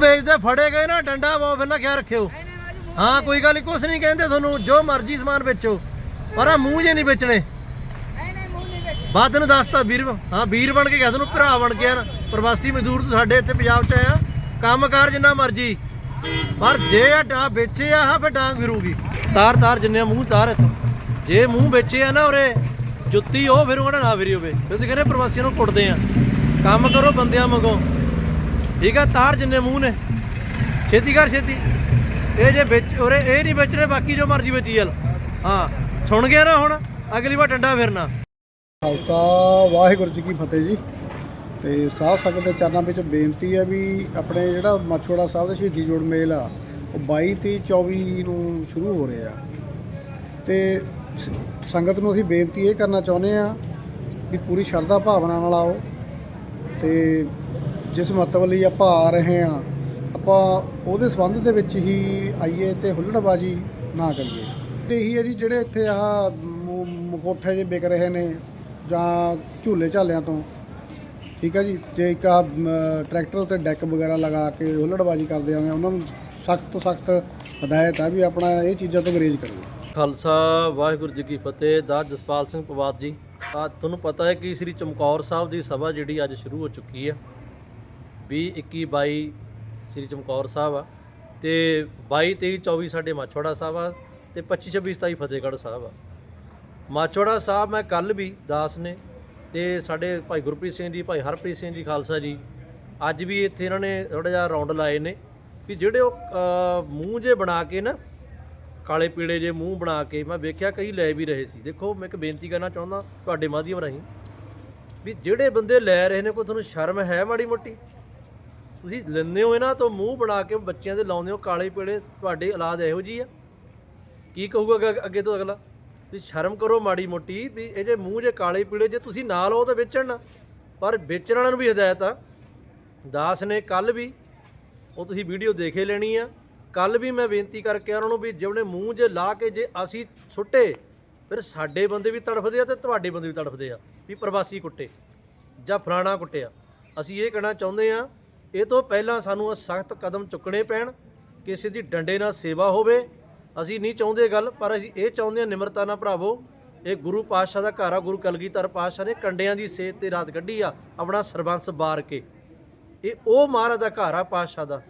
ਵੇਚਦੇ, ਫੜੇ ਗਏ ਨਾ, ਡੰਡਾ ਬਹੁਤ ਫਿਰ ਨਾ ਖਿਆਲ ਰੱਖਿਓ। ਹਾਂ, ਕੋਈ ਗੱਲ ਨੀ, ਕੁਛ ਨਹੀਂ ਕਹਿੰਦੇ ਤੁਹਾਨੂੰ, ਜੋ ਮਰਜ਼ੀ ਸਮਾਨ ਵੇਚੋ, ਪਰ ਆ ਮੂੰਹ ਜੇ ਨਹੀਂ ਵੇਚਣੇ। ਬਾਅਦ ਨੂੰ ਦੱਸਤਾ, ਵੀਰ, ਹਾਂ, ਵੀਰ ਬਣ ਕੇ ਕਹਿ ਤੈਨੂੰ ਭਰਾ ਬਣ ਕੇ ਯਾਰ ਪ੍ਰਵਾਸੀ ਮਜ਼ਦੂਰ ਤੂੰ ਸਾਡੇ ਇੱਥੇ ਪੰਜਾਬ 'ਚ ਆਇਆ, ਕੰਮਕਾਰ ਜਿੰਨਾ ਮਰਜ਼ੀ, ਪਰ ਜੇ ਆ ਡਾਂ, ਵੇਚੇ ਆ ਹਾਂ ਫਿਰ ਡਾਂਗ ਫਿਰੂਗੀ। ਤਾਰ ਤਾਰ, ਜਿੰਨੇ ਮੂੰਹ, ਤਾਰ ਇੱਥੋਂ। ਜੇ ਮੂੰਹ ਵੇਚੇ ਆ ਨਾ ਉਰੇ, ਜੁੱਤੀ ਉਹ ਫਿਰ ਉਹਦਾ ਨਾ ਫਿਰੀ ਹੋਵੇ। ਫਿਰ ਤੁਸੀਂ ਕਹਿੰਦੇ ਪ੍ਰਵਾਸੀਆਂ ਨੂੰ ਕੁੱਟਦੇ ਆ। ਕੰਮ ਕਰੋ ਬੰਦਿਆਂ ਮੰਗੋ ਠੀਕ ਆ, ਤਾਰ ਜਿੰਨੇ ਮੂੰਹ ਨੇ। ਛੇਤੀ ਕਰ, ਛੇਤੀ। ਇਹ ਜੇ ਵਿੱਚ, ਉਰੇ ਇਹ ਨਹੀਂ ਵੇਚਣੇ, ਬਾਕੀ ਜੋ ਮਰਜ਼ੀ ਵੇਚੀ ਚੱਲ। ਹਾਂ, ਸੁਣ ਗਿਆ ਨਾ ਹੁਣ, ਅਗਲੀ ਵਾਰ ਡੰਡਾ ਫਿਰਨਾ। ਖਾਲਸਾ, ਵਾਹਿਗੁਰੂ ਜੀ ਕੀ ਫਤਿਹ ਜੀ। ਤੇ ਸਾਧ ਸੰਗਤ ਦੇ ਚਰਨਾਂ ਵਿੱਚ ਬੇਨਤੀ ਹੈ ਵੀ ਆਪਣੇ ਜਿਹੜਾ ਮਛੋੜਾ ਸਾਹਿਬ ਦਾ ਸ਼ਹੀਦੀ ਜੋੜ ਮੇਲ ਆ ਉਹ 22 ਤੀਹ 24 ਨੂੰ ਸ਼ੁਰੂ ਹੋ ਰਿਹਾ। ਤੇ ਸੰਗਤ ਨੂੰ ਅਸੀਂ ਬੇਨਤੀ ਇਹ ਕਰਨਾ ਚਾਹੁੰਦੇ ਆ ਵੀ ਪੂਰੀ ਸ਼ਰਧਾ ਭਾਵਨਾ ਨਾਲ ਆਓ। ਤੇ ਜਿਸ ਮਤਲਬ ਲਈ ਆਪਾਂ ਆ ਰਹੇ ਹਾਂ, ਆਪਾਂ ਉਹਦੇ ਸੰਬੰਧ ਦੇ ਵਿੱਚ ਹੀ ਆਈਏ ਤੇ ਹੁੱਲੜਬਾਜੀ ਨਾ ਕਰੀਏ। ਤੇ ਇਹੀ ਹੈ ਜੀ ਜਿਹੜੇ ਇੱਥੇ ਆਹ ਮੁ- ਜੇ ਵਿਕ ਰਹੇ ਨੇ ਜਾਂ ਝੂਲੇ ਝਾਲਿਆਂ ਤੋਂ। ਠੀਕ ਹੈ ਜੀ? ਜੇ ਇੱਕ ਆ ਟਰੈਕਟਰ ਤੇ ਡੈਕ ਵਗੈਰਾ ਲਗਾ ਕੇ ਹੁੱਲੜਬਾਜੀ ਕਰਦੇ ਆਉਂਦੇ ਉਹਨਾਂ ਨੂੰ ਸਖਤ ਤੋਂ ਸਖਤ ਹਦਾਇਤ ਹੈ ਵੀ ਆਪਣਾ ਇਹ ਚੀਜ਼ਾਂ ਤੋਂ ਗਰੇਜ ਕਰੋ ਖਾਲਸਾ, ਵਾਹਿਗੁਰੂ ਜੀ ਕੀ ਫਤਿਹ। ਦਾ ਜਸਪਾਲ ਸਿੰਘ ਪਵਾਤ ਜੀ, ਆ, ਤੁਹਾਨੂੰ ਪਤਾ ਹੈ ਕਿ ਸ੍ਰੀ ਚਮਕੌਰ ਸਾਹਿਬ ਦੀ ਸਭਾ ਜਿਹੜੀ ਅੱਜ ਸ਼ੁਰੂ ਹੋ ਚੁੱਕੀ ਹੈ। 20 21 22 ਸ੍ਰੀ ਚਮਕੌਰ ਸਾਹਿਬ ਆ ਤੇ 22 23 24 ਸਾਡੇ ਮਾਛੋੜਾ ਸਾਹਿਬ ਆ ਤੇ 25 26 27 ਫਤਿਹਗੜ੍ਹ ਸਾਹਿਬ ਆ। ਮਾਛੋੜਾ ਸਾਹਿਬ ਮੈਂ ਕੱਲ ਵੀ ਦਾਸ ਨੇ ਤੇ ਸਾਡੇ ਭਾਈ ਗੁਰਪ੍ਰੀਤ ਸਿੰਘ ਜੀ, ਭਾਈ ਹਰਪ੍ਰੀਤ ਸਿੰਘ ਜੀ, ਖਾਲਸਾ ਜੀ, ਅੱਜ ਵੀ ਇੱਥੇ ਇਹਨਾਂ ਨੇ ਥੋੜਾ ਜਿਹਾ ਰੌਂਡ ਲਾਏ ਨੇ ਵੀ ਜਿਹੜੇ ਉਹ ਮੂੰਹ ਜੇ ਬਣਾ ਕੇ ਨਾ, ਕਾਲੇ ਪੀਲੇ ਜੇ ਮੂੰਹ ਬਣਾ ਕੇ ਮੈਂ ਵੇਖਿਆ ਕਈ ਲੈ ਵੀ ਰਹੇ ਸੀ। ਦੇਖੋ, ਮੈਂ ਇੱਕ ਬੇਨਤੀ ਕਰਨਾ ਚਾਹੁੰਦਾ ਤੁਹਾਡੇ ਮਾਧਿਅਮ ਰਾਹੀਂ ਵੀ ਜਿਹੜੇ ਬੰਦੇ ਲੈ ਰਹੇ ਨੇ, ਕੋਈ ਤੁਹਾਨੂੰ ਸ਼ਰਮ ਹੈ ਮਾੜੀ ਮੋਟੀ? ਤੁਸੀਂ ਲੈਂਦੇ ਹੋ ਇਹਨਾਂ ਤੋਂ ਮੂੰਹ ਬਣਾ ਕੇ ਬੱਚਿਆਂ ਦੇ ਲਾਉਂਦੇ ਹੋ, ਕਾਲੇ ਪੀਲੇ, ਤੁਹਾਡੇ ਔਲਾਦ ਇਹੋ ਜੀ ਆ? ਕੀ ਕਹੂਗਾ ਅੱਗੇ- ਤੋਂ ਅਗਲਾ? ਵੀ ਸ਼ਰਮ ਕਰੋ ਮਾੜੀ ਮੋਟੀ, ਵੀ ਇਹ ਜੇ ਮੂੰਹ ਜੇ ਕਾਲੇ ਪੀਲੇ, ਜੇ ਤੁਸੀਂ ਨਾ ਲਓ ਤਾਂ ਵੇਚਣ ਨਾ। ਪਰ ਵੇਚਣ ਵਾਲਿਆਂ ਨੂੰ ਵੀ ਹਦਾਇਤ ਆ। ਦਾਸ ਨੇ ਕੱਲ ਵੀ ਉਹ ਤੁਸੀਂ ਵੀਡੀਓ ਦੇਖੇ ਲੈਣੀ ਆ। ਕੱਲ ਵੀ ਮੈਂ ਬੇਨਤੀ ਕਰਕੇ ਉਹਨਾਂ ਨੂੰ ਵੀ ਜਿਹੜੇ ਮੂੰਹ ਜੇ ਲਾ ਕੇ ਜੇ ਅਸੀਂ ਸੁੱਟੇ, ਫਿਰ ਸਾਡੇ ਬੰਦੇ ਵੀ ਤੜਫਦੇ ਆ ਤੇ ਤੁਹਾਡੇ ਬੰਦੇ ਵੀ ਤੜਫਦੇ ਆ, ਵੀ ਪ੍ਰਵਾਸੀ ਕੁੱਟੇ ਜਾਂ ਫਲਾਣਾ ਕੁੱਟਿਆ। ਅਸੀਂ ਇਹ ਕਹਿਣਾ ਚਾਹੁੰਦੇ ਆ ਇਹ ਤੋਂ ਪਹਿਲਾਂ ਸਾਨੂੰ ਸਖਤ ਕਦਮ ਚੁੱਕਣੇ ਪੈਣ, ਕਿਸੇ ਦੀ ਡੰਡੇ ਨਾਲ ਸੇਵਾ ਹੋਵੇ, ਅਸੀਂ ਨਹੀਂ ਚਾਹੁੰਦੇ ਗੱਲ, ਪਰ ਅਸੀਂ ਇਹ ਚਾਹੁੰਦੇ ਹਾਂ, ਨਿਮਰਤਾ ਨਾਲ ਭਰਾਵੋ, ਇਹ ਗੁਰੂ ਪਾਤਸ਼ਾਹ ਦਾ ਘਰ ਆ, ਗੁਰੂ ਕਲਗੀਧਰ ਪਾਤਸ਼ਾਹ ਨੇ ਕੰਡਿਆਂ ਦੀ ਸੇਤ ਤੇ ਰਾਤ ਕੱਢੀ ਆ, ਆਪਣਾ ਸਰਬੰਸ ਬਾਰ ਕੇ। ਇਹ ਉਹ ਮਹਾਰਾਜ ਦਾ ਘਰ ਆ ਪਾਤਸ਼ਾਹ ਦਾ।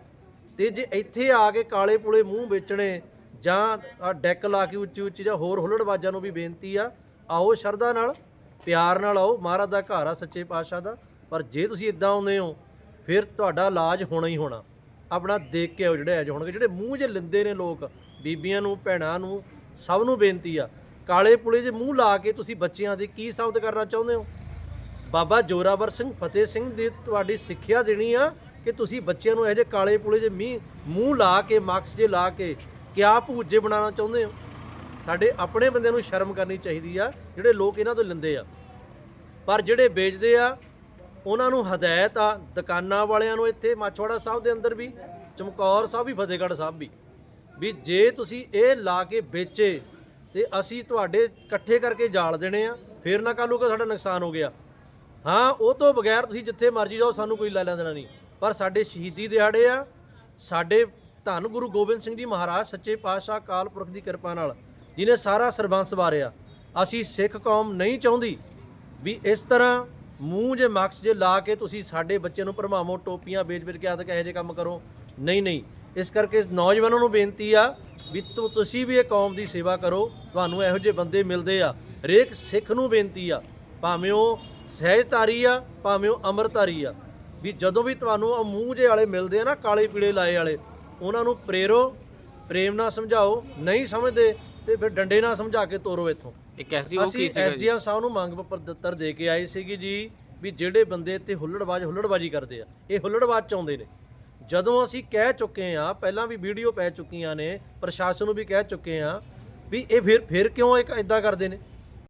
ਤੇ ਜੇ ਇੱਥੇ ਆ ਕੇ ਕਾਲੇ ਪੁਲੇ ਮੂੰਹ ਵੇਚਣੇ, ਜਾਂ ਡੈਕ ਲਾ ਕੇ ਉੱਚੀ ਉੱਚੀ ਜਾਂ ਹੋਰ ਹੁੱਲੜਬਾਜ਼ਾਂ ਨੂੰ ਵੀ ਬੇਨਤੀ ਆ, ਆਓ ਸ਼ਰਧਾ ਨਾਲ, ਪਿਆਰ ਨਾਲ ਆਓ, ਮਹਾਰਾਜ ਦਾ ਘਰ ਆ ਸੱਚੇ ਪਾਤਸ਼ਾਹ ਦਾ। ਪਰ ਜੇ ਤੁਸੀਂ ਇਦਾਂ ਆਉਂਦੇ ਹੋ ਫਿਰ ਤੁਹਾਡਾ ਇਲਾਜ ਹੋਣਾ ਹੀ ਹੋਣਾ। ਆਪਣਾ ਦੇਖ ਕੇ ਆਓ ਜਿਹੜੇ ਅਜ ਹੋਣਗੇ। ਜਿਹੜੇ ਮੂੰਹ 'ਚ ਲਿੰਦੇ ਨੇ ਲੋਕ, ਬੀਬੀਆਂ ਨੂੰ, ਭੈਣਾਂ ਨੂੰ, ਸਭ ਨੂੰ ਬੇਨਤੀ ਆ, ਕਾਲੇ ਪੁਲੇ 'ਚ ਮੂੰਹ ਲਾ ਕੇ ਤੁਸੀਂ ਬੱਚਿਆਂ ਦੇ ਕੀ ਸਾਬਤ ਕਰਨਾ ਚਾਹੁੰਦੇ ਹੋ? ਬਾਬਾ ਜੋਰਾਵਰ ਸਿੰਘ, ਫਤਿਹ ਸਿੰਘ ਦੀ ਤੁਹਾਡੀ ਸਿੱਖਿਆ ਦੇਣੀ ਆ ਕਿ ਤੁਸੀਂ ਬੱਚਿਆਂ ਨੂੰ ਇਹੋ ਜਿਹੇ ਕਾਲੇ ਪੁਲੇ ਜੇ ਮੀਂਹ, ਮੂੰਹ ਲਾ ਕੇ ਮਾਕਸ ਜੇ ਲਾ ਕੇ ਕਿਆ ਭੂਜੇ ਬਣਾਉਣਾ ਚਾਹੁੰਦੇ ਹੋ? ਸਾਡੇ ਆਪਣੇ ਬੰਦਿਆਂ ਨੂੰ ਸ਼ਰਮ ਕਰਨੀ ਚਾਹੀਦੀ ਆ, ਜਿਹੜੇ ਲੋਕ ਇਹਨਾਂ ਤੋਂ ਲੈਂਦੇ ਆ। ਪਰ ਜਿਹੜੇ ਵੇਚਦੇ ਆ ਉਹਨਾਂ ਨੂੰ ਹਦਾਇਤ ਆ, ਦੁਕਾਨਾਂ ਵਾਲਿਆਂ ਨੂੰ ਇੱਥੇ ਮਾਛਵਾੜਾ ਸਾਹਿਬ ਦੇ ਅੰਦਰ ਵੀ, ਚਮਕੌਰ ਸਾਹਿਬ ਵੀ, ਫਤਿਹਗੜ੍ਹ ਸਾਹਿਬ ਵੀ ਵੀ ਜੇ ਤੁਸੀਂ ਇਹ ਲਾ ਕੇ ਵੇਚੇ ਤੇ ਅਸੀਂ ਤੁਹਾਡੇ ਇਕੱਠੇ ਕਰਕੇ ਜਾਲ ਦੇਣੇ ਆ, ਫੇਰ ਨਾ ਕੱਲ੍ਹ ਕਿ ਸਾਡਾ ਨੁਕਸਾਨ ਹੋ ਗਿਆ। ਹਾਂ, ਉਹ ਤੋਂ ਬਗੈਰ ਤੁਸੀਂ ਜਿੱਥੇ ਮਰਜ਼ੀ ਜਾਓ, ਸਾਨੂੰ ਕੋਈ ਲੈ ਦੇਣਾ ਨਹੀਂ। ਪਰ ਸਾਡੇ ਸ਼ਹੀਦੀ ਦਿਹਾੜੇ ਆ, ਸਾਡੇ ਧੰਨ ਗੁਰੂ ਗੋਬਿੰਦ ਸਿੰਘ ਜੀ ਮਹਾਰਾਜ, ਸੱਚੇ ਪਾਤਸ਼ਾਹ ਕਾਲ ਪੁਰਖ ਦੀ ਕਿਰਪਾ ਨਾਲ, ਜਿਨੇ ਸਾਰਾ ਸਰਬੰਸ ਵਾਰਿਆ। ਅਸੀਂ ਸਿੱਖ ਕੌਮ ਨਹੀਂ ਚਾਹੁੰਦੀ ਵੀ ਇਸ ਤਰ੍ਹਾਂ ਮੂੰਹ ਜੇ ਮਕਸ ਜੇ ਲਾ ਕੇ ਤੁਸੀਂ ਸਾਡੇ ਬੱਚੇ ਨੂੰ ਭਰਮਾਵੋ, ਟੋਪੀਆਂ ਵੇਚ-ਵੇਚ ਕੇ ਆਦਿ ਇਹੋ ਜਿਹੇ ਕੰਮ ਕਰੋ। ਨਹੀਂ ਨਹੀਂ। ਇਸ ਕਰਕੇ ਨੌਜਵਾਨਾਂ ਨੂੰ ਬੇਨਤੀ ਆ ਵੀ ਤੁਸੀਂ ਵੀ ਇਹ ਕੌਮ ਦੀ ਸੇਵਾ ਕਰੋ। ਤੁਹਾਨੂੰ ਇਹੋ ਜਿਹੇ ਬੰਦੇ ਮਿਲਦੇ ਆ। ਹਰੇਕ ਸਿੱਖ ਨੂੰ ਬੇਨਤੀ ਆ, ਭਾਵੇਂ ਉਹ ਸਹਿਜਧਾਰੀ ਆ, ਭਾਵੇਂ ਉਹ ਅੰਮ੍ਰਿਤਧਾਰੀ ਆ, ਵੀ ਜਦੋਂ ਵੀ ਤੁਹਾਨੂੰ ਉਹ ਮੂੰਹ ਜੇ ਵਾਲੇ ਮਿਲਦੇ ਆ ਨਾ, ਕਾਲੇ ਪੀਲੇ ਲਾਏ ਵਾਲੇ, ਉਹਨਾਂ ਨੂੰ ਪ੍ਰੇਰੋ ਪ੍ਰੇਮ ਨਾਲ ਸਮਝਾਓ ਨਹੀਂ ਸਮਝਦੇ ਤੇ ਫਿਰ ਡੰਡੇ ਨਾਲ ਸਮਝਾ ਕੇ ਤੋਰੋ ਇੱਥੋਂ। ਇੱਕ ਐਸੀ ਉਹ ਅਸੀਂ ਕੀ ਸੀਗਾ ਜੀ? ਐਸਡੀਐਮ ਸਾਹਿਬ ਨੂੰ ਮੰਗ ਪੱਤਰ ਦੇ ਕੇ ਆਏ ਸੀਗੇ ਜੀ ਵੀ ਜਿਹੜੇ ਬੰਦੇ ਇੱਥੇ ਹੁੱਲੜਬਾਜ਼ ਹੁੱਲੜਬਾਜੀ ਕਰਦੇ ਆ ਇਹ ਹੁੱਲੜਬਾਜ਼ ਚਾਹੁੰਦੇ ਨੇ। ਜਦੋਂ ਅਸੀਂ ਕਹਿ ਚੁੱਕੇ ਆ ਪਹਿਲਾਂ ਵੀ ਵੀਡੀਓ ਪੈ ਚੁੱਕੀਆਂ ਨੇ ਪ੍ਰਸ਼ਾਸਨ ਨੂੰ ਵੀ ਕਹਿ ਚੁੱਕੇ ਆ ਵੀ ਇਹ ਫਿਰ ਫਿਰ ਕਿਉਂ ਇੱਕ ਇਦਾਂ ਕਰਦੇ ਨੇ?